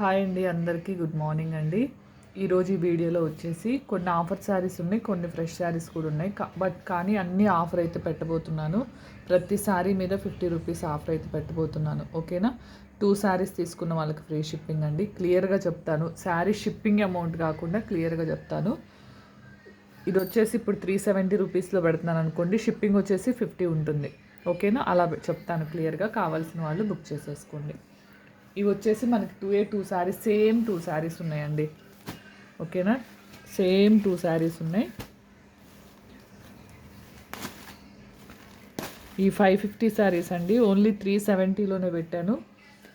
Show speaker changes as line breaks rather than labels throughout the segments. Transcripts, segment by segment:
Hi అండి అందరికీ good morning అండి. ఈరోజు ఈ వీడియోలో వచ్చేసి కొన్ని ఆఫర్ శారీస్ ఉన్నాయి కొన్ని ఫ్రెష్ శారీస్ కూడా ఉన్నాయి. కా- బట్ కానీ అన్ని ఆఫర్ అయితే పెట్టబోతున్నాను. ప్రతి శారీ మీద ఫిఫ్టీ రూపీస్ ఆఫర్ అయితే పెట్టబోతున్నాను ఓకేనా? టూ శారీస్ తీసుకున్న వాళ్ళకి ఫ్రీ షిప్పింగ్ అండి. క్లియర్గా చెప్తాను. శారీ షిప్పింగ్ అమౌంట్ కాకుండా క్లియర్గా చెప్తాను. ఇది వచ్చేసి ఇప్పుడు త్రీ సెవెంటీ రూపీస్లో పెడుతున్నాను అనుకోండి షిప్పింగ్ వచ్చేసి ఫిఫ్టీ ఉంటుంది ఓకేనా? అలా చెప్తాను క్లియర్గా. కావాల్సిన వాళ్ళు బుక్ చేసేసుకోండి. ఇవి వచ్చేసి మనకి two a two saris same two saris ఉన్నాయండి. ఓకేనా? సేమ్ టూ శారీస్ ఉన్నాయి. ఈ ఫైవ్ ఫిఫ్టీ శారీస్ అండి. ఓన్లీ త్రీ సెవెంటీలోనే పెట్టాను.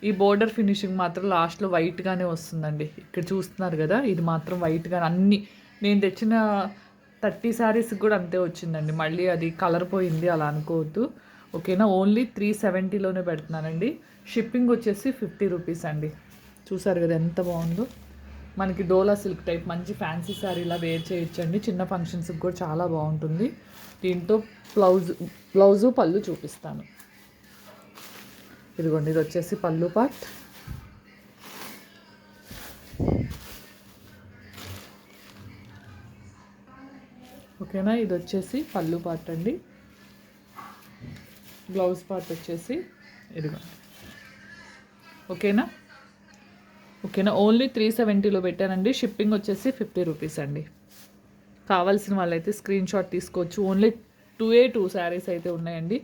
ఈ బోర్డర్ ఫినిషింగ్ మాత్రం లాస్ట్లో వైట్గానే వస్తుందండి. ఇక్కడ చూస్తున్నారు కదా ఇది మాత్రం వైట్గా అన్ని నేను తెచ్చిన థర్టీ శారీస్కి కూడా అంతే వచ్చిందండి. మళ్ళీ అది కలర్ పోయింది అలా అనుకోవద్దు. ఓకేనా? ఓన్లీ త్రీ సెవెంటీలోనే పెడుతున్నానండి. షిప్పింగ్ వచ్చేసి ఫిఫ్టీ రూపీస్ అండి. చూసారు కదా ఎంత బాగుందో. మనకి డోలా సిల్క్ టైప్ మంచి ఫ్యాన్సీ శారీ ఇలా వేర్ చేయొచ్చండి. చిన్న ఫంక్షన్స్కి కూడా చాలా బాగుంటుంది. దీంతో బ్లౌజ్ బ్లౌజు పళ్ళు చూపిస్తాను. ఇదిగోండి ఇది వచ్చేసి పళ్ళు పార్ట్ ఓకేనా? ఇది వచ్చేసి పళ్ళు పార్ట్ అండి. బ్లౌజ్ పార్ట్ వచ్చేసి ఇదిగోండి ఓకేనా? ఓకేనా? ఓన్లీ త్రీ సెవెంటీలో పెట్టానండి. షిప్పింగ్ వచ్చేసి ఫిఫ్టీ రూపీస్ అండి. కావాల్సిన వాళ్ళైతే స్క్రీన్ షాట్ తీసుకోవచ్చు. Only two a two saris అయితే ఉన్నాయండి.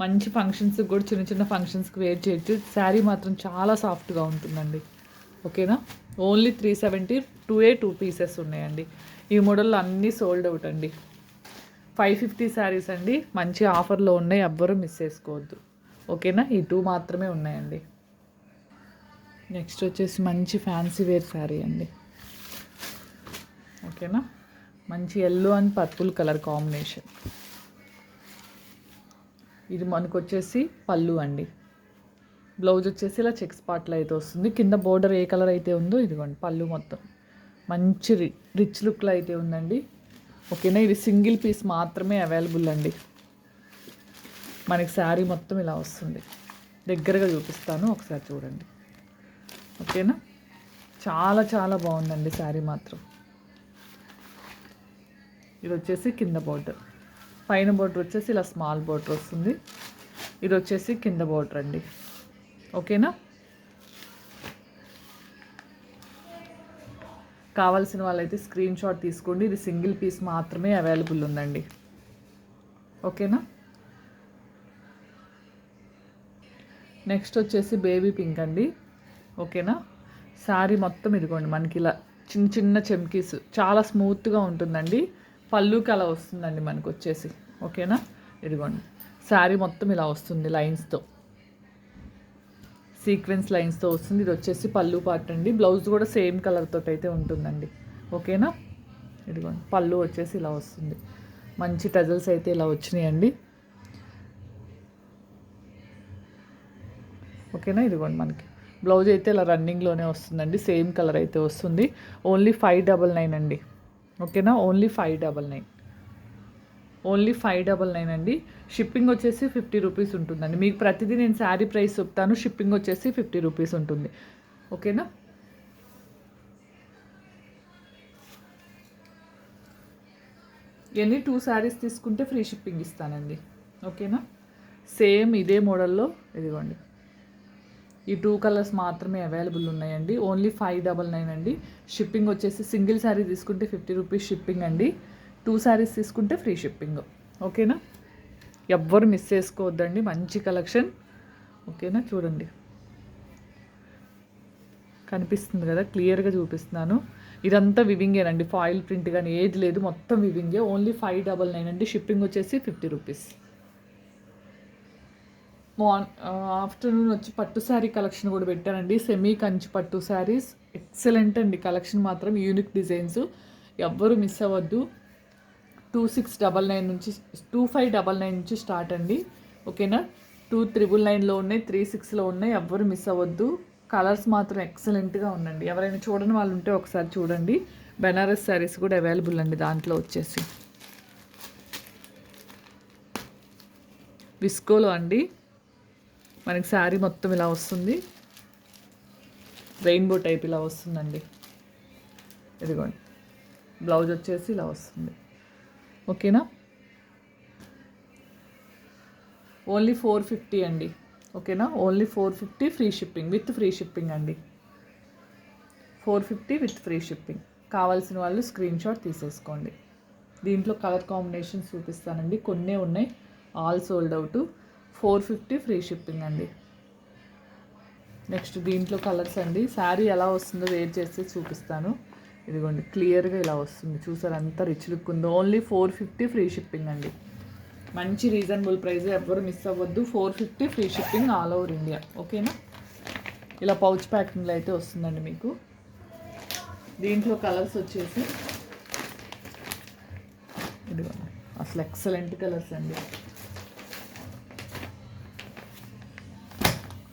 మంచి ఫంక్షన్స్కి కూడా చిన్న చిన్న ఫంక్షన్స్కి వేర్ చేయొచ్చు. శారీ మాత్రం చాలా సాఫ్ట్గా ఉంటుందండి. ఓకేనా? Only three seventy two a two pieces ఉన్నాయండి. ఈ మోడల్లో అన్నీ సోల్డ్ అవుట్ అండి. ఫైవ్ ఫిఫ్టీ శారీస్ అండి. మంచి ఆఫర్లో ఉన్నాయి. ఎవ్వరూ మిస్ చేసుకోవద్దు. ఓకేనా? ఈ టూ మాత్రమే ఉన్నాయండి. నెక్స్ట్ వచ్చేసి మంచి ఫ్యాన్సీ వేర్ శారీ అండి. ఓకేనా? మంచి yellow and purple colour combination ఇది మనకు వచ్చేసి పళ్ళు అండి. బ్లౌజ్ వచ్చేసి ఇలా చెక్స్ పార్ట్లో అయితే వస్తుంది. కింద బోర్డర్ ఏ కలర్ అయితే ఉందో ఇదిగోండి పళ్ళు మొత్తం. మంచి రిచ్ లుక్లో అయితే ఉందండి. ఓకేనా? ఇది సింగిల్ పీస్ మాత్రమే అవైలబుల్ అండి. మనకి శారీ మొత్తం ఇలా వస్తుంది. దగ్గరగా చూపిస్తాను ఒకసారి చూడండి. ఓకేనా? చాలా చాలా బాగుందండి శారీ మాత్రం. ఇది వచ్చేసి కింద బోర్డర్. పైన బోర్డర్ వచ్చేసి ఇలా స్మాల్ బోర్డర్ వస్తుంది. ఇది వచ్చేసి కింద బోర్డర్ అండి. ఓకేనా? కావాల్సిన వాళ్ళైతే స్క్రీన్ షాట్ తీసుకోండి. ఇది సింగిల్ పీస్ మాత్రమే అవైలబుల్ ఉందండి. ఓకేనా? నెక్స్ట్ వచ్చేసి బేబీ పింక్ అండి. ఓకేనా? శారీ మొత్తం ఇదిగోండి మనకి ఇలా చిన్న చిన్న చెమ్కీస్ చాలా స్మూత్గా ఉంటుందండి. పళ్ళుకి అలా వస్తుందండి మనకు వచ్చేసి. ఓకేనా? ఇదిగోండి. శారీ మొత్తం ఇలా వస్తుంది లైన్స్తో సీక్వెన్స్ లైన్స్తో వస్తుంది. ఇది వచ్చేసి పళ్ళు పార్ట్ అండి. బ్లౌజ్ కూడా సేమ్ కలర్తో అయితే ఉంటుందండి. ఓకేనా ఇదిగోండి. పళ్ళు వచ్చేసి ఇలా వస్తుంది. మంచి టజల్స్ అయితే ఇలా వచ్చినాయండి. ఓకేనా ఇదిగోండి మనకి. బ్లౌజ్ అయితే ఇలా రన్నింగ్లోనే వస్తుందండి. సేమ్ కలర్ అయితే వస్తుంది. ఓన్లీ ఫైవ్ డబల్ నైన్ అండి. ఓకేనా only five double nine only five double nine అండి. షిప్పింగ్ వచ్చేసి ఫిఫ్టీ రూపీస్ ఉంటుందండి. మీకు ప్రతిదీ నేను శారీ ప్రైస్ చెప్తాను. షిప్పింగ్ వచ్చేసి ఫిఫ్టీ రూపీస్ ఉంటుంది. ఓకేనా? ఎన్ని? టూ శారీస్ తీసుకుంటే ఫ్రీ షిప్పింగ్ ఇస్తానండి. ఓకేనా? సేమ్ ఇదే మోడల్లో ఇదిగోండి. ఈ టూ కలర్స్ మాత్రమే అవైలబుల్ ఉన్నాయండి. ఓన్లీ ఫైవ్ డబల్ నైన్ అండి. షిప్పింగ్ వచ్చేసి సింగిల్ శారీ తీసుకుంటే ఫిఫ్టీ రూపీస్ షిప్పింగ్ అండి. టూ శారీస్ తీసుకుంటే ఫ్రీ షిప్పింగ్. ఓకేనా? ఎవ్వరు మిస్ చేసుకోవద్దండి. మంచి కలెక్షన్. ఓకేనా? చూడండి. కనిపిస్తుంది కదా? క్లియర్గా చూపిస్తున్నాను. ఇదంతా వివింగేనండి ఫాయిల్ ప్రింట్ కానీ ఏది లేదు. మొత్తం వివింగే. ఓన్లీ ఫైవ్ డబల్ నైన్ అండి. షిప్పింగ్ వచ్చేసి ఫిఫ్టీ రూపీస్. మార్న్ ఆఫ్టర్నూన్ వచ్చి పట్టు శారీ కలెక్షన్ కూడా పెట్టానండి. సెమీ కంచి పట్టు శారీస్ ఎక్సలెంట్ అండి కలెక్షన్ మాత్రం. Unique designs. ఎవ్వరు మిస్ అవ్వద్దు. టూ సిక్స్ డబల్ నైన్ నుంచి టూ ఫైవ్ డబల్ నైన్ నుంచి స్టార్ట్ అండి. ఓకేనా? టూ త్రిబుల్ నైన్లో ఉన్నాయి త్రీ సిక్స్లో ఉన్నాయి. ఎవ్వరు మిస్ అవ్వద్దు. కలర్స్ మాత్రం ఎక్సలెంట్గా ఉందండి ఎవరైనా చూడని వాళ్ళు ఉంటే ఒకసారి చూడండి. బెనారస్ శారీస్ కూడా అవైలబుల్ అండి దాంట్లో వచ్చేసి. విస్కోలో అండి. మనకి శారీ మొత్తం ఇలా వస్తుంది. రెయిన్బో టైప్ ఇలా వస్తుందండి. ఇదిగోండి. బ్లౌజ్ వచ్చేసి ఇలా వస్తుంది. ఓకేనా? ఓన్లీ ఫోర్ ఫిఫ్టీ అండి. ఓకేనా? Only four fifty free shipping with free shipping అండి. Four fifty with free shipping. కావాల్సిన వాళ్ళు స్క్రీన్ షాట్ తీసేసుకోండి. దీంట్లో కలర్ కాంబినేషన్స్ చూపిస్తానండి. కొన్నే ఉన్నాయి. All sold out. Four fifty free shipping అండి. నెక్స్ట్ దీంట్లో కలర్స్ అండి. శారీ ఎలా వస్తుందో వేర్ చేసి చూపిస్తాను. ఇదిగోండి క్లియర్గా ఇలా వస్తుంది. చూసారు అంత రిచ్ లుక్ ఉందో. Only four fifty free shipping అండి. మంచి రీజనబుల్ ప్రైస్ ఎవ్వరు మిస్ అవ్వద్దు. Four fifty free shipping all over India ఓకేనా? ఇలా పౌచ్ ప్యాకింగ్లో అయితే వస్తుందండి మీకు. దీంట్లో కలర్స్ వచ్చేసి ఇదిగోండి అసలు ఎక్సలెంట్ కలర్స్ అండి.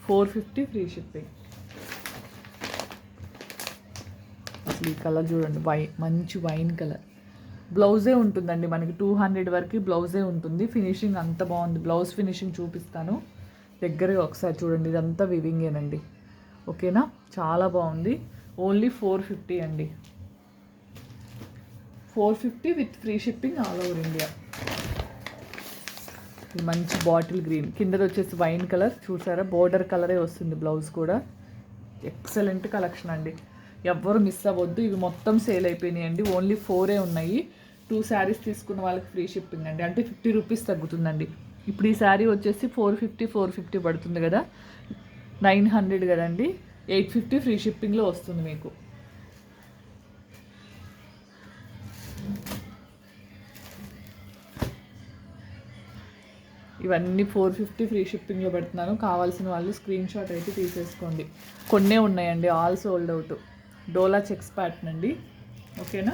ఫోర్ ఫిఫ్టీ ఫ్రీ షిప్పింగ్ అసలు ఈ కలర్ చూడండి వై మంచి వైన్ కలర్. బ్లౌజే ఉంటుందండి మనకి టూ హండ్రెడ్ వరకు బ్లౌజే ఉంటుంది. ఫినిషింగ్ అంత బాగుంది. బ్లౌజ్ ఫినిషింగ్ చూపిస్తాను. దగ్గరగా ఒకసారి చూడండి ఇదంతా వివింగేనండి. ఓకేనా? చాలా బాగుంది. ఓన్లీ ఫోర్ ఫిఫ్టీ అండి. Four fifty with free shipping all over India. ఇది మంచి బాటిల్ గ్రీన్. కిందది వచ్చేసి వైన్ కలర్. చూసారా? బోర్డర్ కలరే వస్తుంది బ్లౌజ్ కూడా. ఎక్సలెంట్ కలెక్షన్ అండి. ఎవ్వరు మిస్ అవ్వద్దు. ఇవి మొత్తం సేల్ అయిపోయినాయి అండి ఓన్లీ ఫోరే ఉన్నాయి. టూ శారీస్ తీసుకున్న వాళ్ళకి ఫ్రీ షిప్పింగ్ అండి. అంటే ఫిఫ్టీ రూపీస్ తగ్గుతుందండి. ఇప్పుడు ఈ శారీ వచ్చేసి ఫోర్ ఫిఫ్టీ ఫోర్ ఫిఫ్టీ పడుతుంది కదా. నైన్ హండ్రెడ్ కదండి. ఎయిట్ ఫిఫ్టీ ఫ్రీ షిప్పింగ్లో వస్తుంది మీకు. ఇవన్నీ ఫోర్ ఫిఫ్టీ ఫ్రీ షిప్పింగ్లో పెడుతున్నాను. కావాల్సిన వాళ్ళు స్క్రీన్ షాట్ అయితే తీసేసుకోండి. కొన్నే ఉన్నాయండి. All sold out dola checks pattern అండి. ఓకేనా?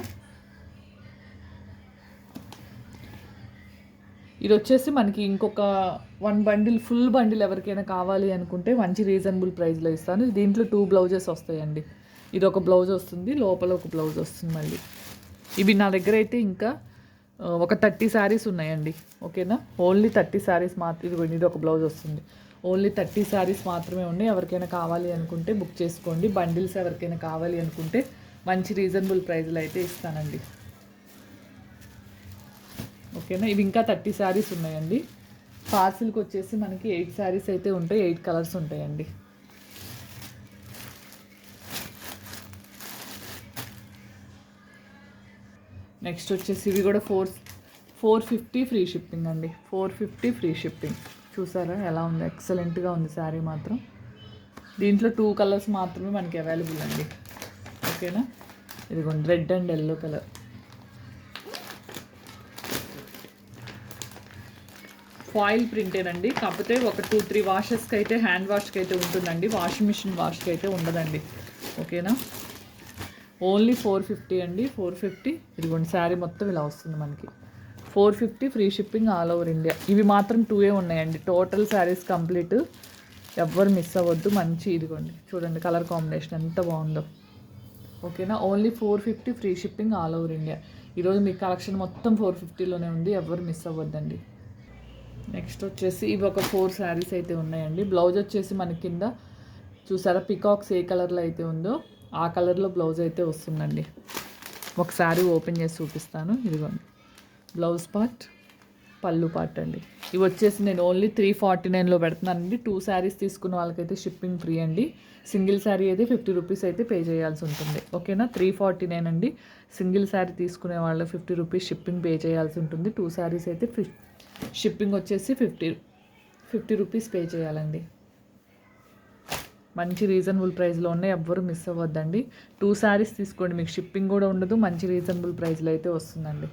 ఇది వచ్చేసి మనకి ఇంకొక వన్ బండిల్ ఫుల్ బండిల్ ఎవరికైనా కావాలి అనుకుంటే మంచి రీజనబుల్ ప్రైస్లో ఇస్తాను. దీంట్లో టూ బ్లౌజెస్ వస్తాయండి. ఇది ఒక బ్లౌజ్ వస్తుంది లోపల ఒక బ్లౌజ్ వస్తుంది మళ్ళీ. ఇవి నా దగ్గర అయితే ఇంకా ఒక థర్టీ శారీస్ ఉన్నాయండి. ఓకేనా? ఓన్లీ థర్టీ శారీస్ మాత్రం ఇది ఇది ఒక బ్లౌజ్ వస్తుంది. ఓన్లీ థర్టీ శారీస్ మాత్రమే ఉన్నాయి. ఎవరికైనా కావాలి అనుకుంటే బుక్ చేసుకోండి. బండిల్స్ ఎవరికైనా కావాలి అనుకుంటే మంచి రీజనబుల్ ప్రైస్లో అయితే ఇస్తానండి. ఓకేనా? ఇవి ఇంకా థర్టీ శారీస్ ఉన్నాయండి. పార్సిల్కి వచ్చేసి మనకి ఎయిట్ శారీస్ అయితే ఉంటాయి. ఎయిట్ కలర్స్ ఉంటాయండి. నెక్స్ట్ వచ్చేసి ఇవి కూడా four four fifty free shipping అండి. Four fifty free shipping. చూసారా? ఎలా ఉంది? ఎక్సలెంట్గా ఉంది శారీ మాత్రం. దీంట్లో టూ కలర్స్ మాత్రమే మనకి అవైలబుల్ అండి. ఓకేనా ఇదిగోండి red and yellow colour foil ప్రింటేనండి కాకపోతే ఒక టూ త్రీ వాషెస్కి అయితే హ్యాండ్ వాష్కి అయితే ఉంటుందండి. వాషింగ్ మిషన్ వాష్కి అయితే ఉండదండి. ఓకేనా ఓన్లీ ఫోర్ ఫిఫ్టీ అండి. ఫోర్ ఫిఫ్టీ ఇదిగోండి శారీ మొత్తం ఇలా వస్తుంది మనకి. Four fifty free shipping all over India. ఇవి మాత్రం టూయే ఉన్నాయండి. టోటల్ శారీస్ కంప్లీట్ ఎవ్వరు మిస్ అవ్వద్దు. మంచి ఇదిగోండి. చూడండి కలర్ కాంబినేషన్ ఎంత బాగుందో. ఓకేనా only four fifty free shipping all over India. ఈరోజు మీ కలెక్షన్ మొత్తం ఫోర్ ఫిఫ్టీలోనే ఉంది. ఎవ్వరు మిస్ అవ్వద్దండి. నెక్స్ట్ వచ్చేసి ఇవి ఒక ఫోర్ శారీస్ అయితే ఉన్నాయండి. బ్లౌజ్ వచ్చేసి మన కింద చూసారా? పికాక్స్ ఏ కలర్లో అయితే ఉందో ఆ కలర్లో బ్లౌజ్ అయితే వస్తుందండి. ఒక శారీ ఓపెన్ చేసి చూపిస్తాను. ఇదిగోండి. బ్లౌజ్ పార్ట్ పళ్ళు పార్ట్ అండి. ఇవి వచ్చేసి నేను ఓన్లీ త్రీ ఫార్టీ నైన్లో పెడుతున్నానండి. టూ శారీస్ తీసుకున్న వాళ్ళకైతే షిప్పింగ్ ఫ్రీ అండి. సింగిల్ శారీ అయితే ఫిఫ్టీ రూపీస్ అయితే పే చేయాల్సి ఉంటుంది. ఓకేనా? త్రీ ఫార్టీ నైన్ అండి. సింగిల్ శారీ తీసుకునే వాళ్ళు ఫిఫ్టీ రూపీస్ షిప్పింగ్ పే చేయాల్సి ఉంటుంది. టూ శారీస్ అయితే ఫిఫ్ షిప్పింగ్ వచ్చేసి ఫిఫ్టీ ఫిఫ్టీ రూపీస్ పే చేయాలండి. మంచి రీజనబుల్ ప్రైస్లో ఉన్నాయి. ఎవ్వరు మిస్ అవ్వద్దండి. టూ శారీస్ తీసుకోండి. మీకు షిప్పింగ్ కూడా ఉండదు. మంచి రీజనబుల్ ప్రైస్లో అయితే వస్తుందండి.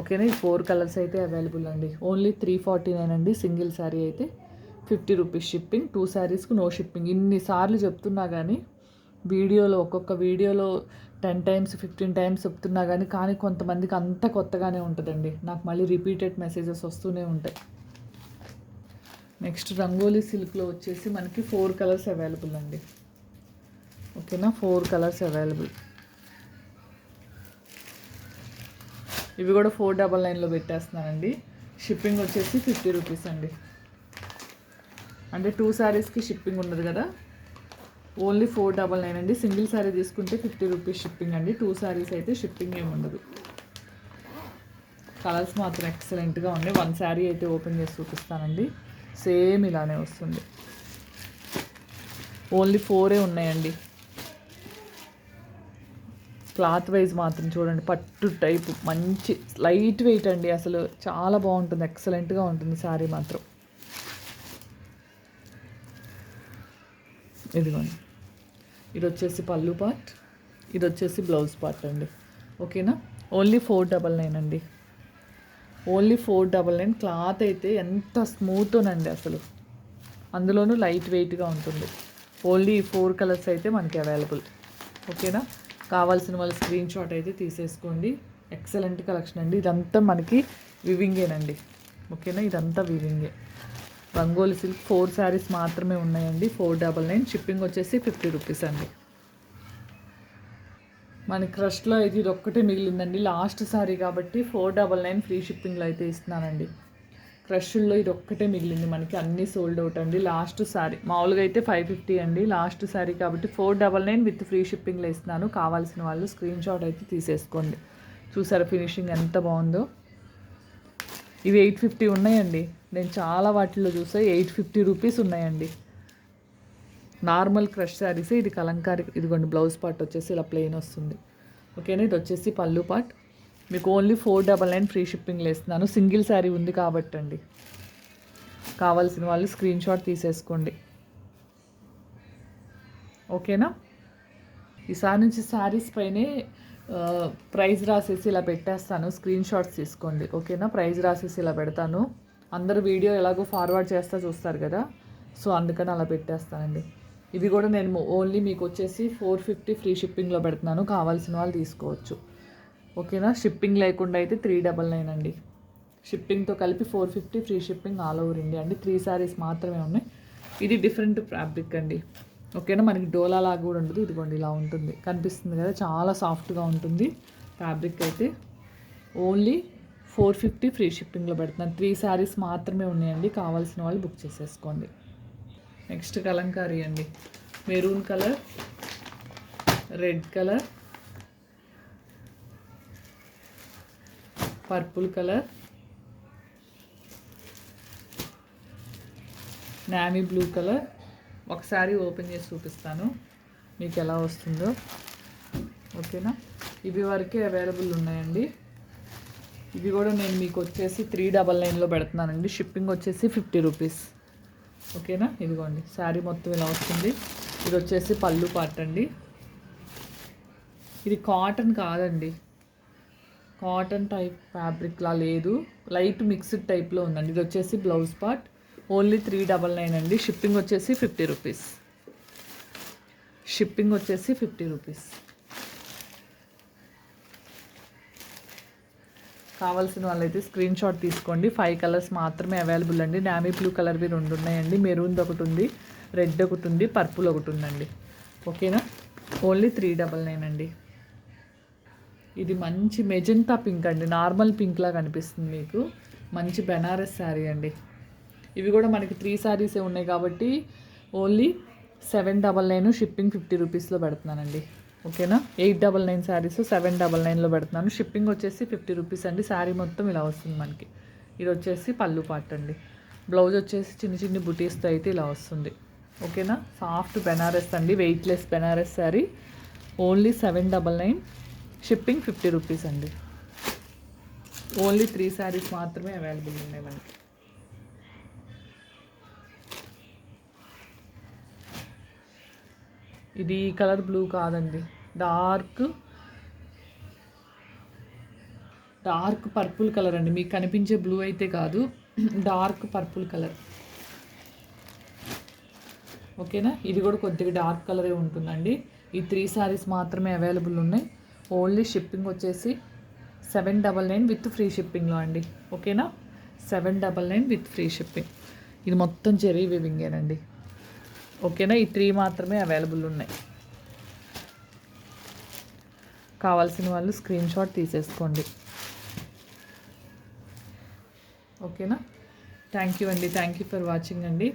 ఓకేనా? ఈ ఫోర్ కలర్స్ అయితే అవైలబుల్ అండి. ఓన్లీ త్రీ ఫార్టీ నైన్ అండి. సింగిల్ శారీ అయితే ఫిఫ్టీ రూపీస్ షిప్పింగ్. టూ శారీస్కి నో షిప్పింగ్. ఇన్నిసార్లు చెప్తున్నా కానీ వీడియోలో ఒక్కొక్క వీడియోలో టెన్ టైమ్స్ ఫిఫ్టీన్ టైమ్స్ చెప్తున్నా కానీ కానీ కొంతమందికి అంత కొత్తగానే ఉంటుందండి. నాకు మళ్ళీ రిపీటెడ్ మెసేజెస్ వస్తూనే ఉంటాయి. నెక్స్ట్ రంగోలీ సిల్క్లో వచ్చేసి మనకి ఫోర్ కలర్స్ అవైలబుల్ అండి. ఓకేనా? Four colours available. ఇవి కూడా ఫోర్ డబల్ నైన్లో పెట్టేస్తున్నానండి. షిప్పింగ్ వచ్చేసి ఫిఫ్టీ రూపీస్ అండి. అంటే టూ శారీస్కి షిప్పింగ్ ఉండదు కదా. ఓన్లీ ఫోర్ డబల్ నైన్ అండి. సింగిల్ శారీ తీసుకుంటే ఫిఫ్టీ రూపీస్ షిప్పింగ్ అండి. టూ శారీస్ అయితే షిప్పింగ్ ఏమి ఉండదు. కలర్స్ మాత్రం ఎక్సలెంట్గా ఉన్నాయి. వన్ శారీ అయితే ఓపెన్ చేసి చూపిస్తానండి. సేమ్ ఇలానే వస్తుంది. ఓన్లీ ఫోరే ఉన్నాయండి. క్లాత్ వైజ్ మాత్రం చూడండి పట్టు టైప్ మంచి లైట్ వెయిట్ అండి అసలు. చాలా బాగుంటుంది ఎక్సలెంట్గా ఉంటుంది శారీ మాత్రం. ఇదిగోండి. ఇది వచ్చేసి పళ్ళు పార్ట్ ఇది వచ్చేసి బ్లౌజ్ పార్ట్ అండి. ఓకేనా? ఓన్లీ ఫోర్ డబల్ నైన్ అండి. Only four double nine. Cloth అయితే ఎంత స్మూత్నండి అసలు. అందులోనూ లైట్ వెయిట్గా ఉంటుంది. ఓన్లీ ఫోర్ కలర్స్ అయితే మనకి అవైలబుల్. ఓకేనా? కావాల్సిన వాళ్ళు స్క్రీన్ షాట్ అయితే తీసేసుకోండి. ఎక్సలెంట్ కలెక్షన్ అండి. ఇదంతా మనకి వివింగేనండి. ఓకేనా? ఇదంతా వివింగే. రంగోలి సిల్క్ ఫోర్ శారీస్ మాత్రమే ఉన్నాయండి. ఫోర్ డబల్ నైన్ షిప్పింగ్ వచ్చేసి ఫిఫ్టీ రూపీస్ అండి. మన క్రష్లో అయితే ఇది ఒక్కటే మిగిలిందండి. లాస్ట్ సారీ కాబట్టి ఫోర్ డబల్ నైన్ ఫ్రీ షిప్పింగ్లో అయితే ఇస్తున్నానండి. క్రష్ల్లో ఇది ఒక్కటే మిగిలింది. మనకి అన్నీ సోల్డ్ అవుట్ అండి. లాస్ట్ సారీ మామూలుగా అయితే ఫైవ్ ఫిఫ్టీ అండి. లాస్ట్ సారీ కాబట్టి four double nine with free షిప్పింగ్లో ఇస్తున్నాను. కావాల్సిన వాళ్ళు స్క్రీన్ షాట్ అయితే తీసేసుకోండి. చూసారా ఫినిషింగ్ ఎంత బాగుందో? ఇవి ఎయిట్ ఫిఫ్టీ ఉన్నాయండి. నేను చాలా వాటిల్లో చూసా. ఎయిట్ ఫిఫ్టీ రూపీస్ ఉన్నాయండి. నార్మల్ క్రష్ శారీస్ ఇది కలంకారీ ఇదిగోండి బ్లౌజ్ పార్ట్ వచ్చేసి ఇలా ప్లెయిన్ వస్తుంది. ఓకేనా? ఇది వచ్చేసి పళ్ళు పార్ట్. మీకు only four double nine free షిప్పింగ్లో ఇస్తున్నాను సింగిల్ శారీ ఉంది కాబట్టి అండి కావాల్సిన వాళ్ళు స్క్రీన్ షాట్ తీసేసుకోండి. ఓకేనా ఈసారి నుంచి శారీస్ పైనే ప్రైజ్ రాసేసి ఇలా పెట్టేస్తాను. స్క్రీన్ షాట్స్ తీసుకోండి. ఓకేనా ప్రైజ్ రాసేసి ఇలా పెడతాను. అందరు వీడియో ఎలాగో ఫార్వర్డ్ చేస్తా చూస్తారు కదా? సో అందుకని అలా పెట్టేస్తానండి. ఇవి కూడా నేను ఓన్లీ మీకు వచ్చేసి ఫోర్ ఫిఫ్టీ ఫ్రీ షిప్పింగ్లో పెడుతున్నాను. కావాల్సిన వాళ్ళు తీసుకోవచ్చు. ఓకేనా? షిప్పింగ్ లేకుండా అయితే త్రీ డబల్ నైన్ అండి. షిప్పింగ్తో కలిపి four fifty free shipping all over India అండి. త్రీ శారీస్ మాత్రమే ఉన్నాయి. ఇది డిఫరెంట్ ఫ్యాబ్రిక్ అండి. ఓకేనా? మనకి డోలా లాగా కూడా ఉండదు ఇదిగోండి ఇలా ఉంటుంది. కనిపిస్తుంది కదా? చాలా సాఫ్ట్గా ఉంటుంది ఫ్యాబ్రిక్ అయితే. ఓన్లీ ఫోర్ ఫిఫ్టీ ఫ్రీ షిప్పింగ్లో పెడుతున్నాను. త్రీ శారీస్ మాత్రమే ఉన్నాయండి. కావాల్సిన వాళ్ళు బుక్ చేసేసుకోండి. నెక్స్ట్ కలంకారీ అండి. Maroon colour red colour purple colour. Navy blue colour. ఒకసారి ఓపెన్ చేసి చూపిస్తాను. మీకు ఎలా వస్తుందో. ఓకేనా? ఇవి వరకే అవైలబుల్ ఉన్నాయండి. ఇవి కూడా నేను మీకు వచ్చేసి త్రీ డబల్ నైన్లో పెడుతున్నానండి. షిప్పింగ్ వచ్చేసి ఫిఫ్టీ రూపీస్. ఓకేనా? ఇదిగోండి. శారీ మొత్తం ఇలా వస్తుంది. ఇది వచ్చేసి పళ్ళు పాట అండి. ఇది కాటన్ కాదండి. కాటన్ టైప్ ఫ్యాబ్రిక్లా లేదు. లైట్ మిక్స్డ్ టైప్లో ఉందండి. ఇది వచ్చేసి blouse part. Only three double nine అండి. షిప్పింగ్ వచ్చేసి ఫిఫ్టీ రూపీస్. షిప్పింగ్ వచ్చేసి ఫిఫ్టీ రూపీస్. కావాల్సిన వాళ్ళైతే స్క్రీన్ షాట్ తీసుకోండి. ఫైవ్ కలర్స్ మాత్రమే అవైలబుల్ అండి. నామీ బ్లూ కలర్వి రెండు ఉన్నాయండి. మెరూన్ ఒకటి ఉంది. రెడ్ ఒకటి ఉంది. పర్పుల్ ఒకటి ఉందండి. ఓకేనా? ఓన్లీ త్రీ డబల్ నైన్ అండి. ఇది మంచి మెజంతా పింక్ అండి నార్మల్ పింక్లా కనిపిస్తుంది మీకు. మంచి బెనారస్ శారీ అండి. ఇవి కూడా మనకి త్రీ శారీసే ఉన్నాయి కాబట్టి only seven double nine shipping fifty రూపీస్లో పెడుతున్నానండి. ఓకేనా? Eight double nine saris seven double నైన్లో పెడుతున్నాను. షిప్పింగ్ వచ్చేసి ఫిఫ్టీ రూపీస్ అండి. శారీ మొత్తం ఇలా వస్తుంది మనకి. ఇది వచ్చేసి పళ్ళు పాట్ అండి. బ్లౌజ్ వచ్చేసి చిన్న చిన్న బుటీస్తో అయితే ఇలా వస్తుంది. ఓకేనా? సాఫ్ట్ బెనారస్ అండి. Weightless Banaras sari. Only seven double nine shipping fifty rupees అండి. ఓన్లీ త్రీ శారీస్ మాత్రమే అవైలబుల్ ఉన్నాయి మనకి ఇది కలర్ బ్లూ కాదండి. డార్క్ డార్క్ పర్పుల్ కలర్ అండి. మీకు కనిపించే బ్లూ అయితే కాదు. Dark purple colour. ఓకేనా? ఇది కూడా కొద్దిగా డార్క్ కలరే ఉంటుందండి. ఈ త్రీ శారీస్ మాత్రమే అవైలబుల్ ఉన్నాయి. ఓన్లీ షిప్పింగ్ వచ్చేసి seven double nine with free షిప్పింగ్లో అండి. ఓకేనా? Seven double nine with free shipping. ఇది మొత్తం చెరీ వివింగేనండి ఓకేనా? ఈ త్రీ మాత్రమే అవైలబుల్ ఉన్నాయి. కావాల్సిన వాళ్ళు స్క్రీన్ షాట్ తీసేసుకోండి. ఓకేనా? థ్యాంక్ యూ అండి. థ్యాంక్ యూ ఫర్ వాచింగ్ అండి.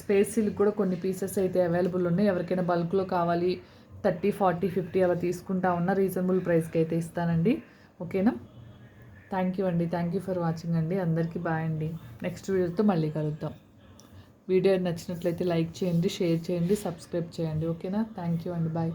స్పేస్ సిల్క్ కూడా కొన్ని పీసెస్ అయితే అవైలబుల్ ఉన్నాయి. ఎవరికైనా బల్క్లో కావాలి థర్టీ ఫార్టీ ఫిఫ్టీ అలా తీసుకుంటా ఉన్న రీజనబుల్ ప్రైస్కి అయితే ఇస్తానండి. ఓకేనా? థ్యాంక్ యూ అండి. థ్యాంక్ యూ ఫర్ వాచింగ్ అండి. అందరికీ బాయ్ అండి. నెక్స్ట్ వీడియోతో మళ్ళీ కలుద్దాం. వీడియో నచ్చినట్లయితే లైక్ చేయండి షేర్ చేయండి సబ్స్క్రైబ్ చేయండి. ఓకేనా? థ్యాంక్ యూ అండి. బాయ్.